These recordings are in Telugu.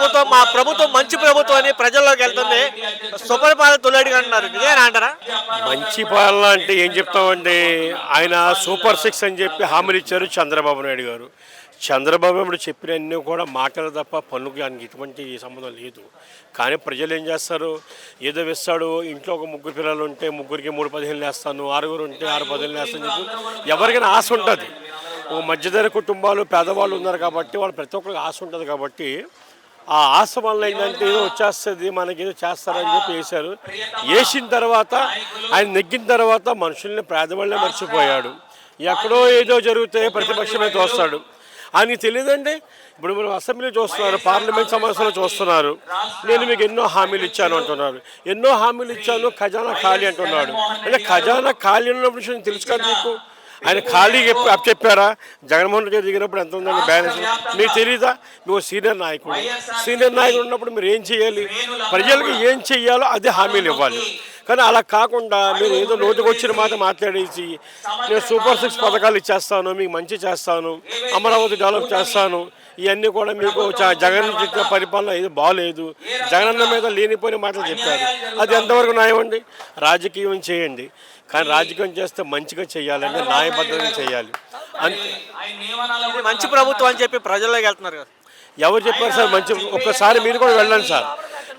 ప్రభుత్వం మా ప్రభుత్వం మంచి ప్రభుత్వం అని ప్రజల్లోకి వెళ్తుంది. సుపరిపాలన తొలడిగా అంటున్నారు ఇదేనా అంటారా? మంచి పాలన అంటే ఏం చెప్తామండి? ఆయన సూపర్ సిక్స్ అని చెప్పి హామీలు ఇచ్చారు చంద్రబాబు నాయుడు గారు. చంద్రబాబు నాయుడు చెప్పినన్నీ కూడా మాటలు తప్ప పనులకు ఆయనకి ఎటువంటి సంబంధం లేదు. కానీ ప్రజలు ఏం చేస్తారు? ఏదో వేస్తాడు ఇంట్లో ఒక ముగ్గురు పిల్లలు ఉంటే ముగ్గురికి మూడు పదిహేను వేస్తాను ఆరుగురు ఉంటే ఆరు పదిహేను వేస్తాను చెప్పి ఎవరికైనా ఆశ ఉంటుంది. ఓ మధ్యధర కుటుంబాలు పేదవాళ్ళు ఉన్నారు కాబట్టి వాళ్ళు ప్రతి ఒక్కరికి ఆశ ఉంటుంది కాబట్టి ఆ ఆశ వల్ల ఏంటంటే ఏదో వచ్చేస్తుంది మనకి ఏదో చేస్తారని చెప్పి వేశారు. వేసిన తర్వాత ఆయన నెగ్గిన తర్వాత మనుషుల్ని పేదవాళ్ళే మర్చిపోయాడు. ఎక్కడో ఏదో జరిగితే ప్రతిపక్షమే తోస్తాడు ఆయనకి తెలియదండి ఇప్పుడు మనం అసెంబ్లీ చూస్తున్నారు పార్లమెంట్ సమావేశంలో చూస్తున్నారు. నేను మీకు ఎన్నో హామీలు ఇచ్చాను అంటున్నారు. ఎన్నో హామీలు ఇచ్చాను ఖజానా ఖాళీ అంటున్నాడు. అంటే ఖజానా ఖాళీ ఉన్న విషయం తెలుసు మీకు ఆయన ఖాళీ చెప్పి అప్ చెప్పారా? జగన్మోహన్ రెడ్డి గారు దిగినప్పుడు ఎంత ఉందండి బ్యాలెన్స్ మీకు తెలియదా మీకు సీనియర్ నాయకుడు. సీనియర్ నాయకుడు ఉన్నప్పుడు మీరు ఏం చేయాలి? ప్రజలకు ఏం చెయ్యాలో అదే హామీలు ఇవ్వాలి. కానీ అలా కాకుండా మీరు ఏదో నోటికి వచ్చిన మాట మాట్లాడేసి నేను సూపర్ సిక్స్ పథకాలు ఇచ్చేస్తాను మీకు మంచి చేస్తాను అమరావతి డెవలప్ చేస్తాను ఇవన్నీ కూడా మీకు జగన్ చెప్పిన పరిపాలన ఇది బాగలేదు జగనన్న మీద లేనిపోయిన మాటలు చెప్పారు. అది ఎంతవరకు న్యాయం అండి? రాజకీయం చేయండి. కానీ రాజకీయం చేస్తే మంచిగా చేయాలంటే న్యాయబద్ధంగా చేయాలి. అంతే మంచి ప్రభుత్వం అని చెప్పి ప్రజల్లోకి వెళ్తున్నారు కదా. ఎవరు చెప్పారు సార్? మంచి ఒక్కసారి మీరు కూడా వెళ్ళండి సార్.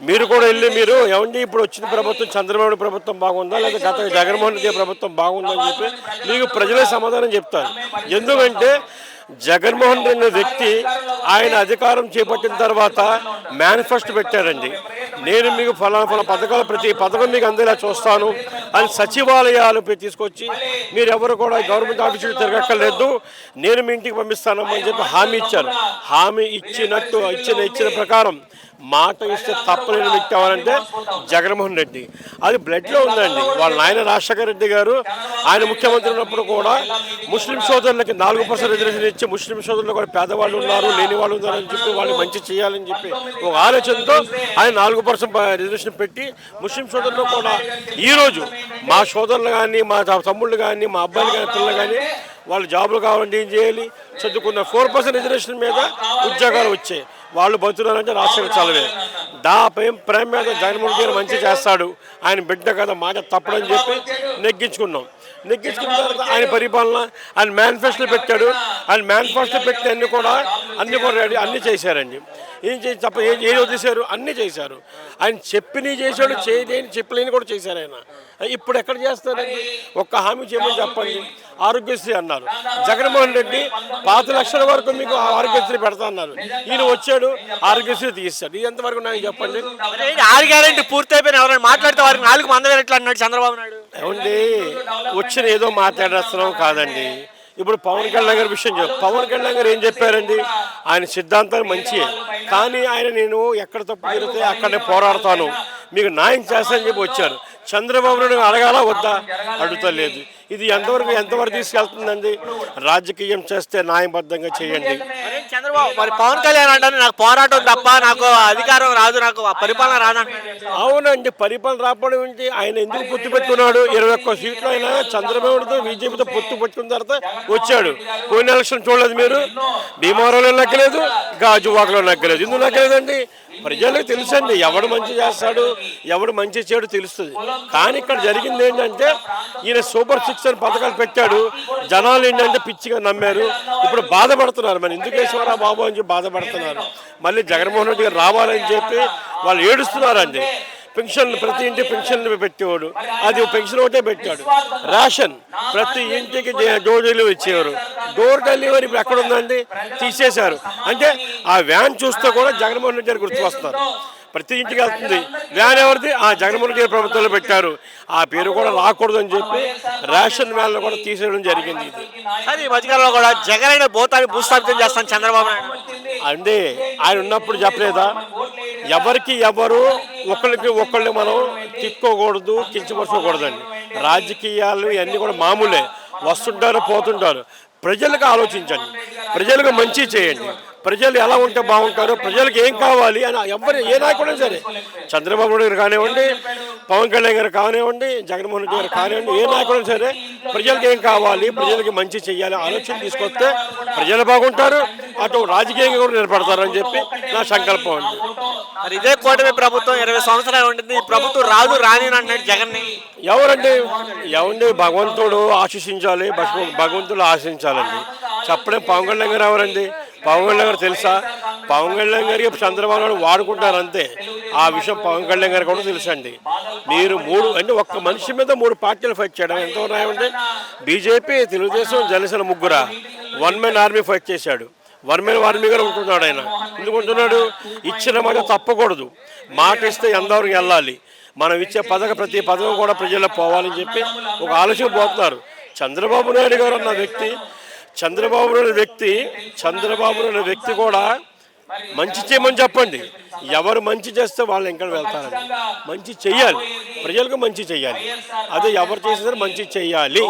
మీరు కూడా వెళ్ళి మీరు ఏమండి ఇప్పుడు వచ్చిన ప్రభుత్వం చంద్రబాబు ప్రభుత్వం బాగుందా? లేదా గత జగన్మోహన్ రెడ్డి ప్రభుత్వం బాగుందా అని చెప్పి మీకు ప్రజలే సమాధానం చెప్తారు. ఎందుకంటే జగన్మోహన్ రెడ్డి వ్యక్తి ఆయన అధికారం చేపట్టిన తర్వాత మేనిఫెస్టో పెట్టారండి నేను మీకు ఫలానా ఫలా పథకాలు ప్రతి పథకం మీకు అందేలా చూస్తాను. అని సచివాలయాలు తీసుకొచ్చి మీరు ఎవరు కూడా గవర్నమెంట్ ఆఫీసులు తిరగక్కర్లేదు. నేను మీ ఇంటికి పంపిస్తానమ్మని చెప్పి హామీ ఇచ్చారు. హామీ ఇచ్చినట్టు ఇచ్చిన ఇచ్చిన ప్రకారం మాట ఇస్తే తప్పలేని వ్యక్తి ఎవరంటే జగన్మోహన్ రెడ్డి. అది బ్లడ్లో ఉందండి. వాళ్ళ నాయన రాజశేఖర రెడ్డి గారు ఆయన ముఖ్యమంత్రి ఉన్నప్పుడు కూడా ముస్లిం సోదరులకి నాలుగు పర్సెంట్ రిజర్వేషన్ ఇచ్చి ముస్లిం సోదరులు కూడా పేదవాళ్ళు ఉన్నారు లేని వాళ్ళు ఉన్నారు అని చెప్పి వాళ్ళు మంచి చేయాలని చెప్పి ఒక ఆలోచనతో ఆయన నాలుగు పర్సెంట్ రిజర్వేషన్ పెట్టి ముస్లిం సోదరులు కూడా ఈరోజు మా సోదరులు కానీ మా తమ్ముళ్ళు కానీ మా అబ్బాయిలు కానీ పిల్లలు కానీ వాళ్ళు జాబులు కావాలంటే ఏం చేయాలి? చదువుకున్న ఫోర్ పర్సెంట్ రిజర్వేషన్ మీద ఉద్యోగాలు వచ్చాయి. వాళ్ళు బతుకున్నారంటే రాష్ట్రం చలవే దా ప్రేమ ప్రేమ మీద జగన్మోహన్ గారు మంచి చేస్తాడు. ఆయన బిడ్డ కదా మాట తప్పడని చెప్పి నెగ్గించుకున్నాం. నెగ్గించుకున్న తర్వాత ఆయన పరిపాలన ఆయన మేనిఫెస్టో పెట్టాడు. ఆయన మేనిఫెస్టో పెట్టి అన్ని కూడా అన్ని కూడా రెడీ అన్ని చేశారండి. ఏం చేసి తప్ప ఏం ఏం వదిలేశారు? అన్నీ చేశారు. ఆయన చెప్పినవి చేశాడు చేయలేని చెప్పలేని కూడా చేశారు ఆయన. ఇప్పుడు ఎక్కడ చేస్తారండి ఒక్క హామీ చేయమని చెప్పండి. ఆరోగ్యశ్రీ అన్నారు. జగన్మోహన్ రెడ్డి పాత లక్షల వరకు మీకు ఆరోగ్యశ్రీ పెడతా అన్నారు. ఈయన వచ్చాడు ఆరోగ్యశ్రీ తీస్తాడు ఇది ఎంతవరకు నాకు చెప్పండి? ఆరు గ్యారెంటీ పూర్తి అయిపోయిన ఎవరైనా మాట్లాడితే వారికి నాలుగు మంది ఎట్లా అన్నాడు చంద్రబాబు నాయుడు? ఏమండి వచ్చిన ఏదో మాట్లాడేస్తున్నాం కాదండి. ఇప్పుడు పవన్ కళ్యాణ్ గారి విషయం చెప్పు పవన్ కళ్యాణ్ గారు ఏం చెప్పారండి? ఆయన సిద్ధాంతాలు మంచియే కానీ ఆయన నేను ఎక్కడ తప్పు జరిగితే అక్కడనే పోరాడతాను. మీకు న్యాయం చేస్తానని చెప్పి వచ్చారు. చంద్రబాబు నాయుడు అడగాల వద్దా? అడుగుతలేదు. ఇది ఎంతవరకు ఎంతవరకు తీసుకెళ్తుందండి? రాజకీయం చేస్తే న్యాయబద్ధంగా చేయండి. చంద్రబాబు మరి పవన్ కళ్యాణ్ అంటారు నాకు పోరాటం తప్ప నాకు అధికారం రాదు నాకు పరిపాలన రాదంటున్నాడు అవునండి పరిపాలన రాకపోవడం ఏంటి? ఆయన ఎందుకు పొత్తు పెట్టుకున్నాడు? ఇరవై ఒక్క సీట్లు ఆయన చంద్రబాబుతో బీజేపీతో పొత్తు పెట్టుకున్న తర్వాత వచ్చాడు. పోయిన ఎలక్షన్ చూడలేదు మీరు? భీమవరంలో నక్కలేదు గాజువాకలో నక్కలేదు ఎందుకు నక్కలేదండి ప్రజలకు తెలుసండి ఎవడు మంచి చేస్తాడు ఎవడు మంచి చేయడు తెలుస్తుంది. కానీ ఇక్కడ జరిగింది ఏంటంటే ఈయన సూపర్ సిక్స్ అని పథకాలు పెట్టాడు. జనాలు ఏంటంటే పిచ్చిగా నమ్మారు. ఇప్పుడు బాధపడుతున్నారు మరి. ఎందుకు బాబు అని చెప్పి బాధపడుతున్నారు. మళ్ళీ జగన్మోహన్ రెడ్డి గారు రావాలని చెప్పి వాళ్ళు ఏడుస్తున్నారండి. పెన్షన్లు ప్రతి ఇంటి పెన్షన్లు పెట్టేవాడు. అది పెన్షన్ ఒకటే పెట్టాడు. రేషన్ ప్రతి ఇంటికి డోర్ డెలివరీ ఇచ్చేవారు. డోర్ డెలివరీ ఇప్పుడు ఎక్కడ ఉందండి? తీసేశారు. అంటే ఆ వ్యాన్ చూస్తే కూడా జగన్మోహన్ రెడ్డి గారు గుర్తుకొస్తున్నారు. ప్రతి ఇంటికి వెళ్తుంది. వ్యాన్ ఎవరిది? ఆ జగన్మోహన్ రెడ్డి గారి ప్రభుత్వంలో పెట్టారు. ఆ పేరు కూడా రాకూడదని చెప్పి రేషన్ వ్యాన్లు కూడా తీసేయడం జరిగింది ఇది. ఈ మధ్యకాలంలో కూడా జగన్ అయిన భూతాన్ని భూస్థాపితం చేస్తాను చంద్రబాబు నాయుడు అంటే ఆయన ఉన్నప్పుడు చెప్పలేదా? ఎవరికి ఎవరు ఒకరికి ఒకళ్ళు మనం తిక్కోకూడదు కించపరచుకోకూడదండి. రాజకీయాలు ఇవన్నీ కూడా మామూలే. వస్తుంటారు పోతుంటారు. ప్రజలకు ఆలోచించండి. ప్రజలకు మంచి చేయండి. ప్రజలు ఎలా ఉంటే బాగుంటారు ప్రజలకు ఏం కావాలి అని ఎవరు ఏ నాయకుడైనా సరే. చంద్రబాబు నాయుడు గారు కానివ్వండి పవన్ కళ్యాణ్ గారు కానివ్వండి జగన్మోహన్ రెడ్డి గారు కానివ్వండి ఏ నాయకుడైనా సరే ప్రజలకు ఏం కావాలి ప్రజలకి మంచి చెయ్యాలి ఆలోచన తీసుకొస్తే ప్రజలు బాగుంటారు అటు రాజకీయంగా కూడా నిలబడతారని చెప్పి నా సంకల్పం అండి. మరి ఇదే కూటమి ప్రభుత్వం ఇరవై సంవత్సరాలు ఉంటుంది ఈ ప్రభుత్వం రాదు రాని అని అంటున్నాడు జగన్ ఎవరండి? ఎవరిని భగవంతుడు ఆశీషించాలి భగ- భగవంతుడు ఆశించాలండి చెప్పడం పవన్ కళ్యాణ్ గారు ఎవరండి? పవన్ కళ్యాణ్ గారు తెలుసా? పవన్ కళ్యాణ్ గారికి చంద్రబాబు నాయుడు వాడుకుంటారు అంతే. ఆ విషయం పవన్ కళ్యాణ్ గారు కూడా తెలుసండి. మీరు మూడు అంటే ఒక్క మనిషి మీద మూడు పార్టీలు ఫైట్ చేయడం ఎంతో ఉన్నాయంటే బీజేపీ తెలుగుదేశం జనసేన ముగ్గురా. వన్ మెన్ ఆర్మీ ఫైట్ చేశాడు. వన్ మెన్ ఆర్మీగా ఉంటున్నాడు ఆయన. ఎందుకు ఉంటున్నాడు? ఇచ్చిన మాట తప్పకూడదు. మాట ఇస్తే ఎంతవరకు వెళ్ళాలి? మనం ఇచ్చే పథక ప్రతి పథకం కూడా ప్రజల్లో పోవాలని చెప్పి ఒక ఆలోచన పోతున్నారు. చంద్రబాబు నాయుడు గారు అన్న వ్యక్తి చంద్రబాబు అనే వ్యక్తి చంద్రబాబు అనే వ్యక్తి కూడా మంచి చేయమని చెప్పండి. ఎవరు మంచి చేస్తే వాళ్ళు ఇంకా వెళ్తారని. మంచి చెయ్యాలి. ప్రజలకు మంచి చెయ్యాలి. అదే ఎవరు చేసినా మంచి చెయ్యాలి.